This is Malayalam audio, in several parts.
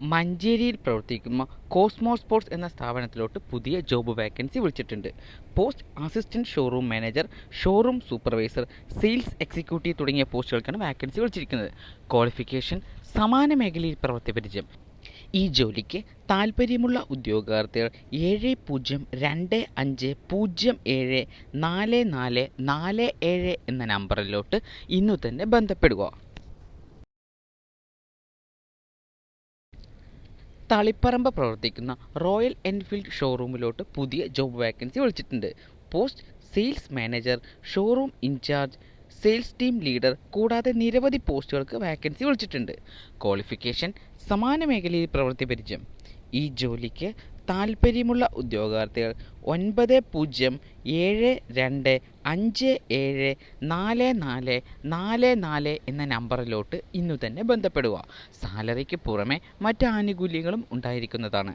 മഞ്ചേരിയിൽ പ്രവർത്തിക്കുന്ന കോസ്മോ സ്പോർട്സ് എന്ന സ്ഥാപനത്തിലോട്ട് പുതിയ ജോബ് വേക്കൻസി വിളിച്ചിട്ടുണ്ട്. Post assistant showroom manager showroom supervisor sales executive തുടങ്ങിയ പോസ്റ്റുകൾക്കാണ് വാക്കൻസി വിളിച്ചിരിക്കുന്നത്. ക്വാളിഫിക്കേഷൻ സമാന മേഖലയിൽ പ്രവർത്തി പരിചയം. ഈ ജോലിക്ക് താൽപ്പര്യമുള്ള ഉദ്യോഗാർത്ഥികൾ ഏഴ് പൂജ്യം രണ്ട് അഞ്ച് പൂജ്യം ഏഴ് നാല് നാല് നാല് ഏഴ് എന്ന നമ്പറിലോട്ട് ഇന്നു തന്നെ ബന്ധപ്പെടുക. തളിപ്പറമ്പ് പ്രവർത്തിക്കുന്ന റോയൽ എൻഫീൽഡ് ഷോറൂമിലോട്ട് പുതിയ ജോബ് വാക്കൻസി വിളിച്ചിട്ടുണ്ട്. Post sales manager showroom in charge sales team leader കൂടാതെ നിരവധി പോസ്റ്റുകൾക്ക് വാക്കൻസി വിളിച്ചിട്ടുണ്ട്. ക്വാളിഫിക്കേഷൻ സമാന മേഖലയിൽ പ്രവൃത്തി പരിചയം ഈ ജോലിക്ക് താൽപ്പര്യമുള്ള ഉദ്യോഗാർത്ഥികൾ ഒൻപത് പൂജ്യം ഏഴ് രണ്ട് അഞ്ച് ഏഴ് നാല് നാല് നാല് നാല് എന്ന നമ്പറിലോട്ട് ഇന്നു തന്നെ ബന്ധപ്പെടുക. സാലറിക്ക് പുറമെ മറ്റ് ആനുകൂല്യങ്ങളും ഉണ്ടായിരിക്കുന്നതാണ്.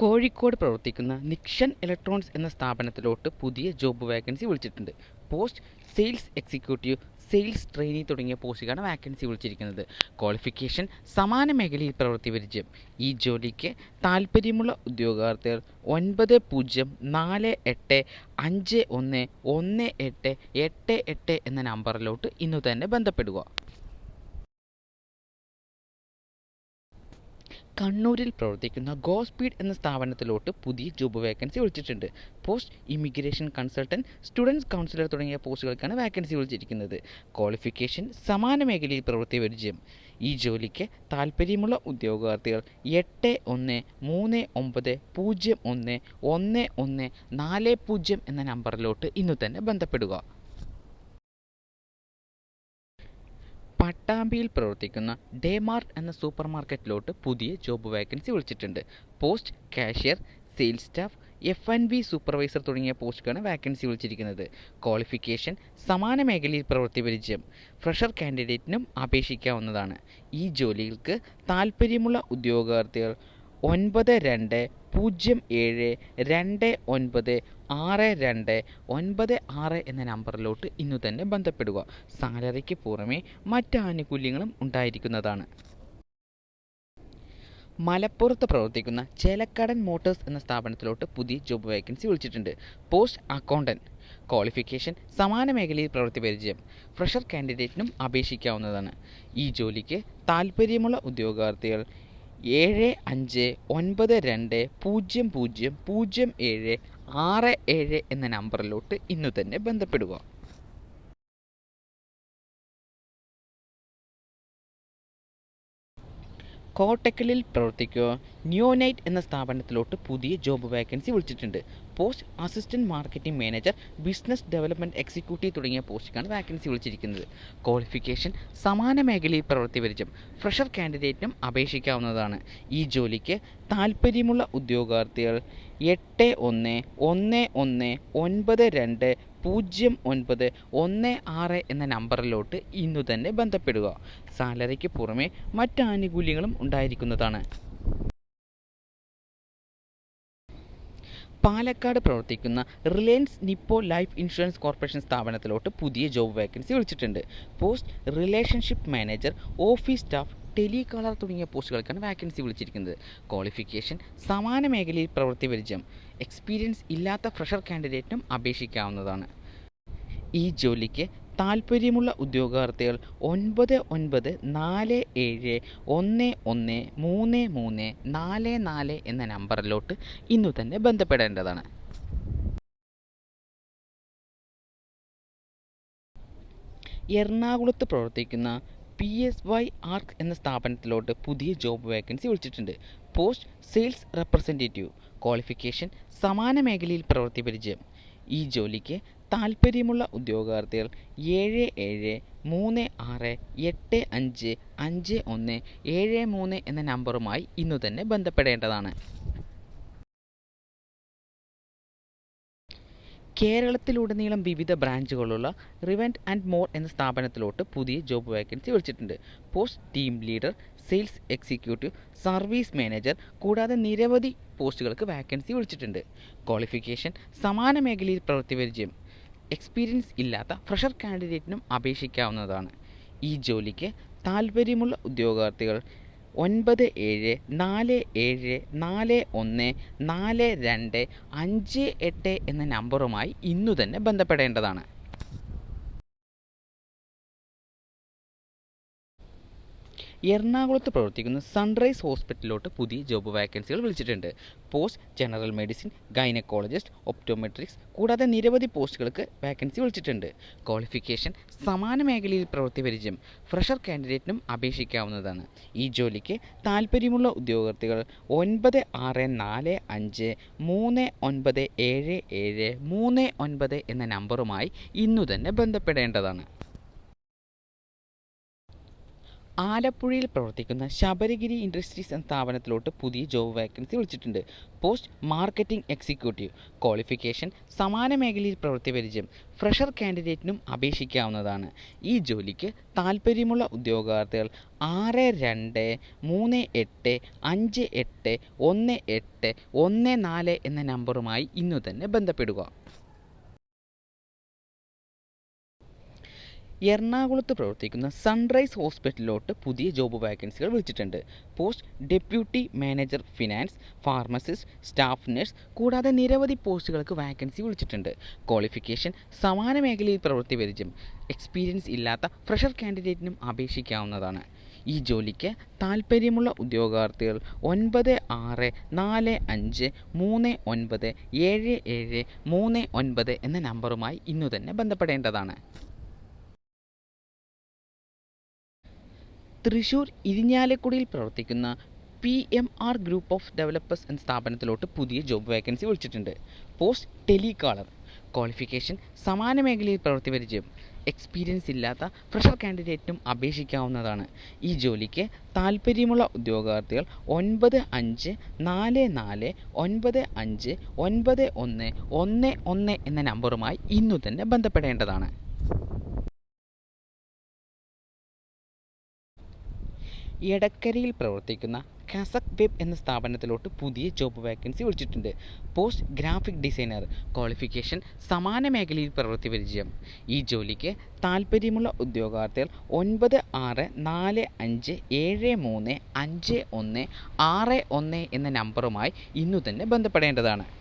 കോഴിക്കോട് പ്രവർത്തിക്കുന്ന നിക്ഷൻ ഇലക്ട്രോണിക്സ് എന്ന സ്ഥാപനത്തിലോട്ട് പുതിയ ജോബ് വേക്കൻസി വിളിച്ചിട്ടുണ്ട്. Post sales executive sales trainee തുടങ്ങിയ പോസ്റ്റുകളാണ് വാക്കൻസി വിളിച്ചിരിക്കുന്നത്. ക്വാളിഫിക്കേഷൻ സമാന മേഖലയിൽ പ്രവൃത്തി പരിചയം. ഈ ജോലിക്ക് താൽപ്പര്യമുള്ള ഉദ്യോഗാർത്ഥികൾ ഒൻപത് പൂജ്യം നാല് എട്ട് അഞ്ച് ഒന്ന് ഒന്ന് എട്ട് എട്ട് എട്ട് എന്ന നമ്പറിലോട്ട് ഇന്ന് തന്നെ ബന്ധപ്പെടുക. കണ്ണൂരിൽ പ്രവർത്തിക്കുന്ന ഗോ സ്പീഡ് എന്ന സ്ഥാപനത്തിലോട്ട് പുതിയ ജോബ് വേക്കൻസി വിളിച്ചിട്ടുണ്ട്. Post immigration consultant students counsellor തുടങ്ങിയ പോസ്റ്റുകൾക്കാണ് വേക്കൻസി വിളിച്ചിരിക്കുന്നത്. ക്വാളിഫിക്കേഷൻ സമാന മേഖലയിൽ പ്രവൃത്തി പരിചയം. ഈ ജോലിക്ക് താൽപ്പര്യമുള്ള ഉദ്യോഗാർത്ഥികൾ എട്ട് ഒന്ന് മൂന്ന് ഒമ്പത് പൂജ്യം ഒന്ന് ഒന്ന് ഒന്ന് നാല് പൂജ്യം എന്ന നമ്പറിലോട്ട് ഇന്നു തന്നെ ബന്ധപ്പെടുക. പട്ടാമ്പിയിൽ പ്രവർത്തിക്കുന്ന ഡേമാർട്ട് എന്ന സൂപ്പർ മാർക്കറ്റിലോട്ട് പുതിയ ജോബ് വാക്കൻസി വിളിച്ചിട്ടുണ്ട്. Post cashier sales staff F and B supervisor തുടങ്ങിയ പോസ്റ്റുകളാണ് വാക്കൻസി വിളിച്ചിരിക്കുന്നത്. ക്വാളിഫിക്കേഷൻ സമാന മേഖലയിൽ പ്രവൃത്തി പരിചയം ഫ്രഷർ കാൻഡിഡേറ്റിനും അപേക്ഷിക്കാവുന്നതാണ്. ഈ ജോലികൾക്ക് താൽപ്പര്യമുള്ള ഉദ്യോഗാർത്ഥികൾ ഒൻപത് രണ്ട് പൂജ്യം ഏഴ് രണ്ട് ഒൻപത് ആറ് രണ്ട് ഒൻപത് ആറ് എന്ന നമ്പറിലോട്ട് ഇന്നു തന്നെ ബന്ധപ്പെടുക. സാലറിക്ക് പുറമെ മറ്റ് ആനുകൂല്യങ്ങളും ഉണ്ടായിരിക്കുന്നതാണ്. മലപ്പുറത്ത് പ്രവർത്തിക്കുന്ന ചേലക്കടൻ മോട്ടോഴ്സ് എന്ന സ്ഥാപനത്തിലോട്ട് പുതിയ ജോബ് വേക്കൻസി വിളിച്ചിട്ടുണ്ട്. പോസ്റ്റ് അക്കൗണ്ടന്റ് ക്വാളിഫിക്കേഷൻ സമാന മേഖലയിൽ പ്രവൃത്തി പരിചയം ഫ്രഷർ കാൻഡിഡേറ്റിനും അപേക്ഷിക്കാവുന്നതാണ്. ഈ ജോലിക്ക് താൽപ്പര്യമുള്ള ഉദ്യോഗാർത്ഥികൾ ഏഴ് അഞ്ച് ഒൻപത് രണ്ട് പൂജ്യം പൂജ്യം പൂജ്യം ഏഴ് ആറ് ഏഴ് എന്ന നമ്പറിലോട്ട് ഇന്ന് തന്നെ ബന്ധപ്പെടുക. കോട്ടക്കലിൽ പ്രവർത്തിക്കുക. ന്യൂനൈറ്റ് എന്ന സ്ഥാപനത്തിലോട്ട് പുതിയ ജോബ് വേക്കൻസി വിളിച്ചിട്ടുണ്ട്. Post assistant marketing manager business development executive തുടങ്ങിയ പോസ്റ്റിക്കാണ് വാക്കൻസി വിളിച്ചിരിക്കുന്നത്. ക്വാളിഫിക്കേഷൻ സമാന മേഖലയിൽ പ്രവൃത്തി ഫ്രഷർ കാൻഡിഡേറ്റിനും അപേക്ഷിക്കാവുന്നതാണ്. ഈ ജോലിക്ക് താൽപ്പര്യമുള്ള ഉദ്യോഗാർത്ഥികൾ എട്ട് ഒന്ന് ഒന്ന് ഒന്ന് ഒൻപത് രണ്ട് പൂജ്യം ഒൻപത് ഒന്ന് ആറ് എന്ന നമ്പറിലോട്ട് ഇന്നു തന്നെ ബന്ധപ്പെടുക. സാലറിക്ക് പുറമെ മറ്റ് ആനുകൂല്യങ്ങളും ഉണ്ടായിരിക്കുന്നതാണ്. പാലക്കാട് പ്രവർത്തിക്കുന്ന Reliance Nippon life insurance corporation സ്ഥാപനത്തിലോട്ട് പുതിയ ജോബ് വേക്കൻസി വിളിച്ചിട്ടുണ്ട്. Post relationship manager office staff telecaller തുടങ്ങിയ പോസ്റ്റുകൾക്കാണ് വാക്കൻസി വിളിച്ചിരിക്കുന്നത്. ക്വാളിഫിക്കേഷൻ സമാന മേഖലയിൽ പ്രവൃത്തി പരിചയം എക്സ്പീരിയൻസ് ഇല്ലാത്ത ഫ്രഷർ കാൻഡിഡേറ്റിനും അപേക്ഷിക്കാവുന്നതാണ്. ഈ ജോലിക്ക് താൽപ്പര്യമുള്ള ഉദ്യോഗാർത്ഥികൾ ഒൻപത് ഒൻപത് നാല് ഏഴ് ഒന്ന് ഒന്ന് മൂന്ന് മൂന്ന് നാല് നാല് എന്ന നമ്പറിലോട്ട് ഇന്നു തന്നെ ബന്ധപ്പെടേണ്ടതാണ്. എറണാകുളത്ത് പ്രവർത്തിക്കുന്ന പി എസ് വൈ ആർക്ക് എന്ന സ്ഥാപനത്തിലോട്ട് പുതിയ ജോബ് വേക്കൻസി വിളിച്ചിട്ടുണ്ട്. പോസ്റ്റ് സെയിൽസ് റെപ്രസെന്റേറ്റീവ് ക്വാളിഫിക്കേഷൻ സമാന മേഖലയിൽ പ്രവൃത്തി പരിചയം. ഈ ജോലിക്ക് താൽപ്പര്യമുള്ള ഉദ്യോഗാർത്ഥികൾ ഏഴ് ഏഴ് മൂന്ന് ആറ് എട്ട് അഞ്ച് അഞ്ച് ഒന്ന് ഏഴ് മൂന്ന് എന്ന നമ്പറുമായി ഇന്നു തന്നെ ബന്ധപ്പെടേണ്ടതാണ്. കേരളത്തിലുടനീളം വിവിധ ബ്രാഞ്ചുകളുള്ള റിവന്റ് ആൻഡ് മോർ എന്ന സ്ഥാപനത്തിലോട്ട് പുതിയ ജോബ് വേക്കൻസി വിളിച്ചിട്ടുണ്ട്. Post team leader sales executive service manager കൂടാതെ നിരവധി പോസ്റ്റുകൾക്ക് വാക്കൻസി വിളിച്ചിട്ടുണ്ട്. ക്വാളിഫിക്കേഷൻ സമാന മേഖലയിൽ പ്രവൃത്തി പരിചയം എക്സ്പീരിയൻസ് ഇല്ലാത്ത ഫ്രഷർ കാൻഡിഡേറ്റിനും അപേക്ഷിക്കാവുന്നതാണ്. ഈ ജോലിക്ക് താല്പര്യമുള്ള ഉദ്യോഗാർത്ഥികൾ ഒൻപത് ഏഴ് നാല് ഏഴ് നാല് ഒന്ന് നാല് രണ്ട് അഞ്ച് എട്ട് എന്ന നമ്പറുമായി ഇന്നു തന്നെ ബന്ധപ്പെടേണ്ടതാണ്. എറണാകുളത്ത് പ്രവർത്തിക്കുന്ന സൺറൈസ് ഹോസ്പിറ്റലിലോട്ട് പുതിയ ജോബ് വാക്കൻസികൾ വിളിച്ചിട്ടുണ്ട്. Post general medicine gynaecologist optometrics കൂടാതെ നിരവധി പോസ്റ്റുകൾക്ക് വാക്കൻസി വിളിച്ചിട്ടുണ്ട്. ക്വാളിഫിക്കേഷൻ സമാന മേഖലയിൽ പ്രവൃത്തി പരിചയം ഫ്രഷർ കാൻഡിഡേറ്റിനും അപേക്ഷിക്കാവുന്നതാണ്. ഈ ജോലിക്ക് താൽപ്പര്യമുള്ള ഉദ്യോഗാർത്ഥികൾ ഒൻപത് ആറ് നാല് അഞ്ച് മൂന്ന് ഒൻപത് ഏഴ് ഏഴ് മൂന്ന് ഒൻപത് എന്ന നമ്പറുമായി ഇന്നു തന്നെ ബന്ധപ്പെടേണ്ടതാണ്. ആലപ്പുഴയിൽ പ്രവർത്തിക്കുന്ന ശബരിഗിരി ഇൻഡസ്ട്രീസ് എന്ന സ്ഥാപനത്തിലോട്ട് പുതിയ ജോബ് വേക്കൻസി വിളിച്ചിട്ടുണ്ട്. Post marketing executive. ക്വാളിഫിക്കേഷൻ സമാന മേഖലയിൽ പ്രവൃത്തി പരിചയം. ഫ്രഷർ കാൻഡിഡേറ്റിനും അപേക്ഷിക്കാവുന്നതാണ്. ഈ ജോലിക്ക് താൽപ്പര്യമുള്ള ഉദ്യോഗാർത്ഥികൾ ആറ് രണ്ട് മൂന്ന് എട്ട് അഞ്ച് എട്ട് ഒന്ന് എട്ട് ഒന്ന് നാല് എന്ന നമ്പറുമായി ഇന്നു തന്നെ ബന്ധപ്പെടുക. എറണാകുളത്ത് പ്രവർത്തിക്കുന്ന സൺറൈസ് ഹോസ്പിറ്റലിലോട്ട് പുതിയ ജോബ് വാക്കൻസികൾ വിളിച്ചിട്ടുണ്ട്. Post deputy manager finance pharmacist staff nurse കൂടാതെ നിരവധി പോസ്റ്റുകൾക്ക് വാക്കൻസി വിളിച്ചിട്ടുണ്ട്. ക്വാളിഫിക്കേഷൻ സമാന മേഖലയിൽ പ്രവൃത്തി പരിചയം എക്സ്പീരിയൻസ് ഇല്ലാത്ത ഫ്രഷർ കാൻഡിഡേറ്റിനും അപേക്ഷിക്കാവുന്നതാണ്. ഈ ജോലിക്ക് താൽപ്പര്യമുള്ള ഉദ്യോഗാർത്ഥികൾ ഒൻപത് ആറ് നാല് അഞ്ച് മൂന്ന് ഒൻപത് ഏഴ് ഏഴ് മൂന്ന് ഒൻപത് എന്ന നമ്പറുമായി ഇന്നു തന്നെ ബന്ധപ്പെടേണ്ടതാണ്. തൃശൂർ ഇരിഞ്ഞാലക്കുടിയിൽ പ്രവർത്തിക്കുന്ന P M R group of developers എന്ന സ്ഥാപനത്തിലോട്ട് പുതിയ ജോബ് വേക്കൻസി വിളിച്ചിട്ടുണ്ട്. Post telecaller. ക്വാളിഫിക്കേഷൻ സമാന മേഖലയിൽ പ്രവൃത്തി പരിചയം. എക്സ്പീരിയൻസ് ഇല്ലാത്ത ഫ്രഷർ കാൻഡിഡേറ്റിനും അപേക്ഷിക്കാവുന്നതാണ്. ഈ ജോലിക്ക് താൽപ്പര്യമുള്ള ഉദ്യോഗാർത്ഥികൾ ഒൻപത് അഞ്ച് നാല് നാല് ഒൻപത് അഞ്ച് ഒൻപത് ഒന്ന് ഒന്ന് ഒന്ന് എന്ന നമ്പറുമായി ഇന്നു തന്നെ ബന്ധപ്പെടേണ്ടതാണ്. എടക്കരയിൽ പ്രവർത്തിക്കുന്ന കസക് വെബ് എന്ന സ്ഥാപനത്തിലോട്ട് പുതിയ ജോബ് വേക്കൻസി വിളിച്ചിട്ടുണ്ട്. പോസ്റ്റ് ഗ്രാഫിക് ഡിസൈനർ ക്വാളിഫിക്കേഷൻ സമാന മേഖലയിൽ പ്രവൃത്തി പരിചയം. ഈ ജോലിക്ക് താൽപ്പര്യമുള്ള ഉദ്യോഗാർത്ഥികൾ ഒൻപത് ആറ് നാല് അഞ്ച് ഏഴ് മൂന്ന് അഞ്ച് ഒന്ന് ആറ് ഒന്ന് എന്ന നമ്പറുമായി ഇന്നു തന്നെ ബന്ധപ്പെടേണ്ടതാണ്.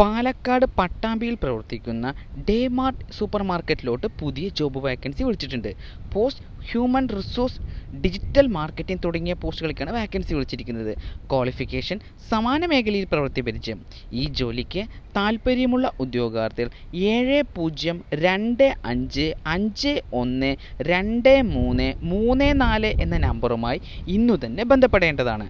പാലക്കാട് പട്ടാമ്പിയിൽ പ്രവർത്തിക്കുന്ന ഡേ മാർട്ട് സൂപ്പർ മാർക്കറ്റിലോട്ട് പുതിയ ജോബ് വാക്കൻസി വിളിച്ചിട്ടുണ്ട്. Post human resource digital marketing തുടങ്ങിയ പോസ്റ്റുകൾക്കാണ് വാക്കൻസി വിളിച്ചിരിക്കുന്നത്. ക്വാളിഫിക്കേഷൻ സമാന മേഖലയിൽ പ്രവൃത്തി പരിചയം. ഈ ജോലിക്ക് താൽപ്പര്യമുള്ള ഉദ്യോഗാർത്ഥികൾ ഏഴ് പൂജ്യം രണ്ട് അഞ്ച് അഞ്ച് ഒന്ന് രണ്ട് മൂന്ന് മൂന്ന് നാല് എന്ന നമ്പറുമായി ഇന്നു തന്നെ ബന്ധപ്പെടേണ്ടതാണ്.